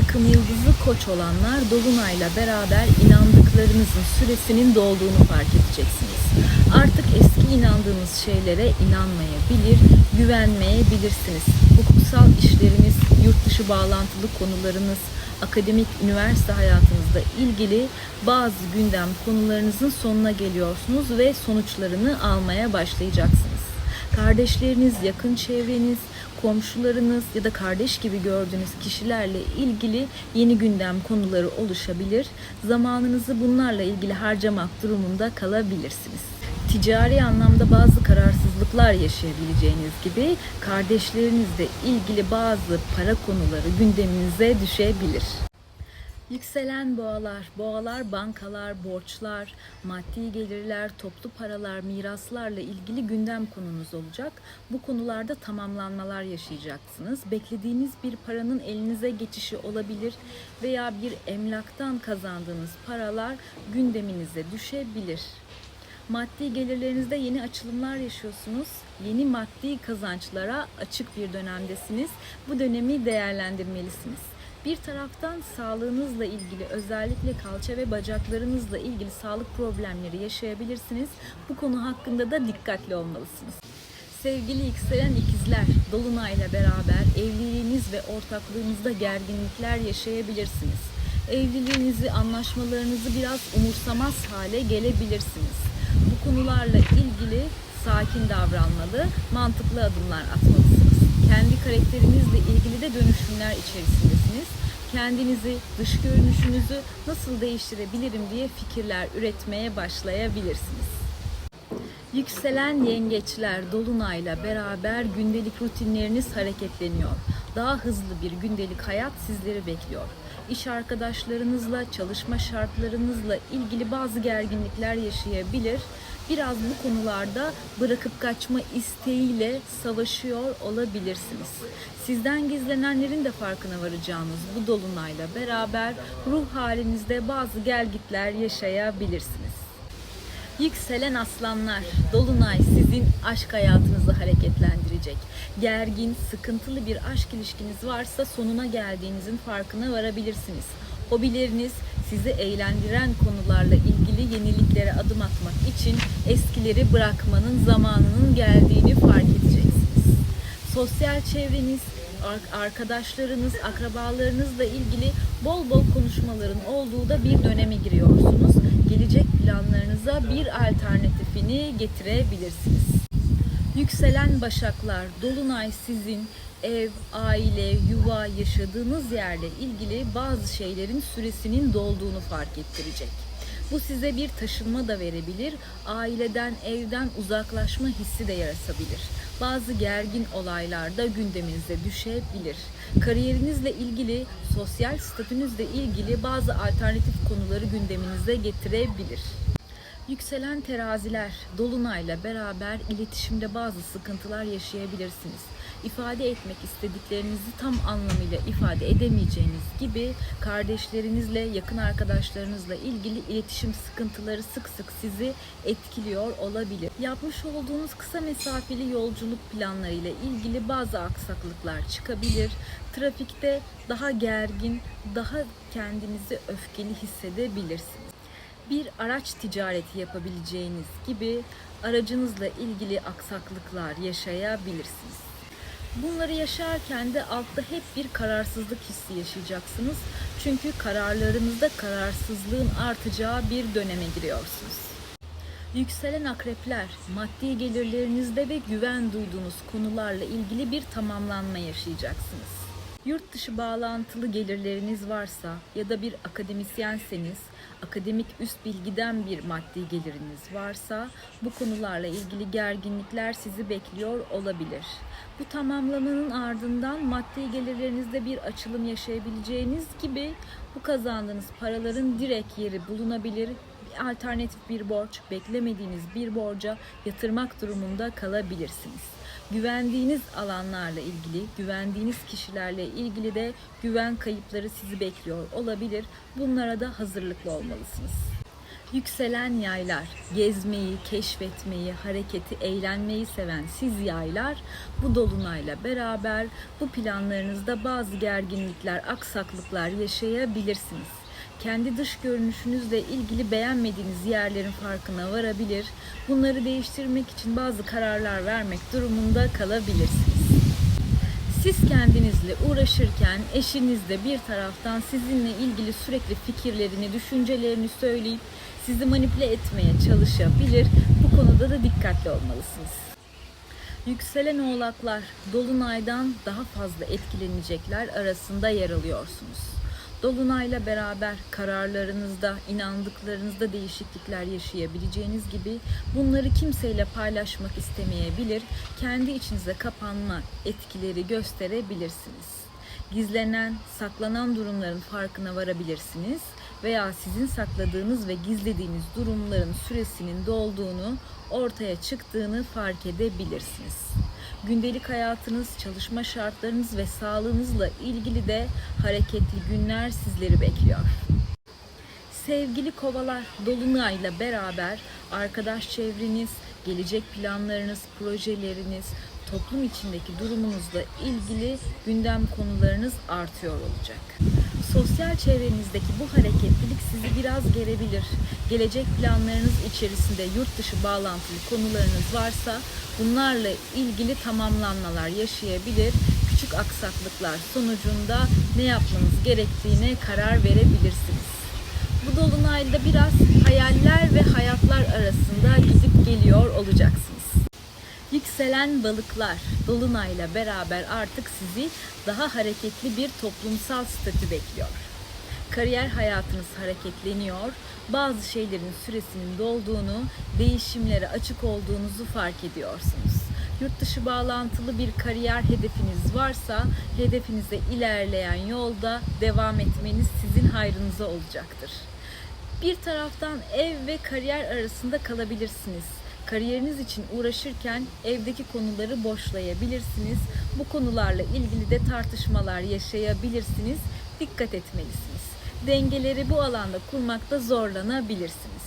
takım yıldızı koç olanlar Dolunay'la beraber inandıklarınızın süresinin dolduğunu fark edeceksiniz. Artık eski inandığınız şeylere inanmayabilir, güvenmeyebilirsiniz. Hukuksal işleriniz, yurt dışı bağlantılı konularınız, akademik üniversite hayatınızla ilgili bazı gündem konularınızın sonuna geliyorsunuz ve sonuçlarını almaya başlayacaksınız. Kardeşleriniz, yakın çevreniz, komşularınız ya da kardeş gibi gördüğünüz kişilerle ilgili yeni gündem konuları oluşabilir. Zamanınızı bunlarla ilgili harcamak durumunda kalabilirsiniz. Ticari anlamda bazı kararsızlıklar yaşayabileceğiniz gibi kardeşlerinizle ilgili bazı para konuları gündeminize düşebilir. Yükselen boğalar, boğalar bankalar, borçlar, maddi gelirler, toplu paralar, miraslarla ilgili gündem konunuz olacak. Bu konularda tamamlanmalar yaşayacaksınız. Beklediğiniz bir paranın elinize geçişi olabilir veya bir emlaktan kazandığınız paralar gündeminize düşebilir. Maddi gelirlerinizde yeni açılımlar yaşıyorsunuz. Yeni maddi kazançlara açık bir dönemdesiniz. Bu dönemi değerlendirmelisiniz. Bir taraftan sağlığınızla ilgili özellikle kalça ve bacaklarınızla ilgili sağlık problemleri yaşayabilirsiniz. Bu konu hakkında da dikkatli olmalısınız. Sevgili yükselen ikizler, Dolunay'la beraber evliliğiniz ve ortaklığınızda gerginlikler yaşayabilirsiniz. Evliliğinizi, anlaşmalarınızı biraz umursamaz hale gelebilirsiniz. Bu konularla ilgili sakin davranmalı, mantıklı adımlar atmalısınız. Kendi karakterinizle ilgili de dönüşümler içerisindesiniz. Kendinizi, dış görünüşünüzü nasıl değiştirebilirim diye fikirler üretmeye başlayabilirsiniz. Yükselen yengeçler dolunayla beraber gündelik rutinleriniz hareketleniyor. Daha hızlı bir gündelik hayat sizleri bekliyor. İş arkadaşlarınızla, çalışma şartlarınızla ilgili bazı gerginlikler yaşayabilir. Biraz bu konularda bırakıp kaçma isteğiyle savaşıyor olabilirsiniz. Sizden gizlenenlerin de farkına varacağınız bu dolunayla beraber ruh halinizde bazı gelgitler yaşayabilirsiniz. Yükselen aslanlar, Dolunay sizin aşk hayatınızı hareketlendirecek. Gergin, sıkıntılı bir aşk ilişkiniz varsa sonuna geldiğinizin farkına varabilirsiniz. Hobileriniz sizi eğlendiren konularla ilgili yeniliklere adım atmak için eskileri bırakmanın zamanının geldiğini fark edeceksiniz. Sosyal çevreniz, ar- arkadaşlarınız, akrabalarınızla ilgili bol bol konuşmaların olduğu da bir döneme giriyorsunuz. Gelecek planlarınıza bir alternatifini getirebilirsiniz. Yükselen Başaklar, Dolunay sizin ev, aile, yuva, yaşadığınız yerle ilgili bazı şeylerin süresinin dolduğunu fark ettirecek. Bu size bir taşınma da verebilir, aileden, evden uzaklaşma hissi de yaratabilir. Bazı gergin olaylar da gündeminize düşebilir. Kariyerinizle ilgili, sosyal statünüzle ilgili bazı alternatif konuları gündeminize getirebilir. Yükselen teraziler, dolunayla beraber iletişimde bazı sıkıntılar yaşayabilirsiniz. İfade etmek istediklerinizi tam anlamıyla ifade edemeyeceğiniz gibi kardeşlerinizle, yakın arkadaşlarınızla ilgili iletişim sıkıntıları sık sık sizi etkiliyor olabilir. Yapmış olduğunuz kısa mesafeli yolculuk planlarıyla ilgili bazı aksaklıklar çıkabilir. Trafikte daha gergin, daha kendinizi öfkeli hissedebilirsiniz bir araç ticareti yapabileceğiniz gibi aracınızla ilgili aksaklıklar yaşayabilirsiniz. Bunları yaşarken de altta hep bir kararsızlık hissi yaşayacaksınız. Çünkü kararlarınızda kararsızlığın artacağı bir döneme giriyorsunuz. Yükselen akrepler, maddi gelirlerinizde ve güven duyduğunuz konularla ilgili bir tamamlanma yaşayacaksınız. Yurt dışı bağlantılı gelirleriniz varsa ya da bir akademisyenseniz, akademik üst bilgiden bir maddi geliriniz varsa bu konularla ilgili gerginlikler sizi bekliyor olabilir. Bu tamamlamanın ardından maddi gelirlerinizde bir açılım yaşayabileceğiniz gibi bu kazandığınız paraların direkt yeri bulunabilir alternatif bir borç, beklemediğiniz bir borca yatırmak durumunda kalabilirsiniz. Güvendiğiniz alanlarla ilgili, güvendiğiniz kişilerle ilgili de güven kayıpları sizi bekliyor olabilir. Bunlara da hazırlıklı olmalısınız. Yükselen yaylar, gezmeyi, keşfetmeyi, hareketi, eğlenmeyi seven siz yaylar bu dolunayla beraber bu planlarınızda bazı gerginlikler, aksaklıklar yaşayabilirsiniz. Kendi dış görünüşünüzle ilgili beğenmediğiniz yerlerin farkına varabilir. Bunları değiştirmek için bazı kararlar vermek durumunda kalabilirsiniz. Siz kendinizle uğraşırken eşiniz de bir taraftan sizinle ilgili sürekli fikirlerini, düşüncelerini söyleyip sizi manipüle etmeye çalışabilir. Bu konuda da dikkatli olmalısınız. Yükselen oğlaklar dolunaydan daha fazla etkilenecekler arasında yer alıyorsunuz. Dolunayla beraber kararlarınızda, inandıklarınızda değişiklikler yaşayabileceğiniz gibi bunları kimseyle paylaşmak istemeyebilir, kendi içinize kapanma etkileri gösterebilirsiniz. Gizlenen, saklanan durumların farkına varabilirsiniz veya sizin sakladığınız ve gizlediğiniz durumların süresinin dolduğunu, ortaya çıktığını fark edebilirsiniz. Gündelik hayatınız, çalışma şartlarınız ve sağlığınızla ilgili de hareketli günler sizleri bekliyor. Sevgili kovalar, dolunayla beraber arkadaş çevreniz, gelecek planlarınız, projeleriniz, toplum içindeki durumunuzla ilgili gündem konularınız artıyor olacak. Sosyal çevrenizdeki bu hareketlilik sizi biraz gerebilir. Gelecek planlarınız içerisinde yurt dışı bağlantılı konularınız varsa bunlarla ilgili tamamlanmalar yaşayabilir. Küçük aksaklıklar sonucunda ne yapmanız gerektiğine karar verebilirsiniz. Bu dolunayda biraz hayaller ve hayatlar arasında gidip geliyor olacaksınız. Yükselen balıklar dolunayla beraber artık sizi daha hareketli bir toplumsal statü bekliyor. Kariyer hayatınız hareketleniyor. Bazı şeylerin süresinin dolduğunu, değişimlere açık olduğunuzu fark ediyorsunuz. Yurt dışı bağlantılı bir kariyer hedefiniz varsa hedefinize ilerleyen yolda devam etmeniz sizin hayrınıza olacaktır. Bir taraftan ev ve kariyer arasında kalabilirsiniz. Kariyeriniz için uğraşırken evdeki konuları boşlayabilirsiniz. Bu konularla ilgili de tartışmalar yaşayabilirsiniz. Dikkat etmelisiniz. Dengeleri bu alanda kurmakta zorlanabilirsiniz.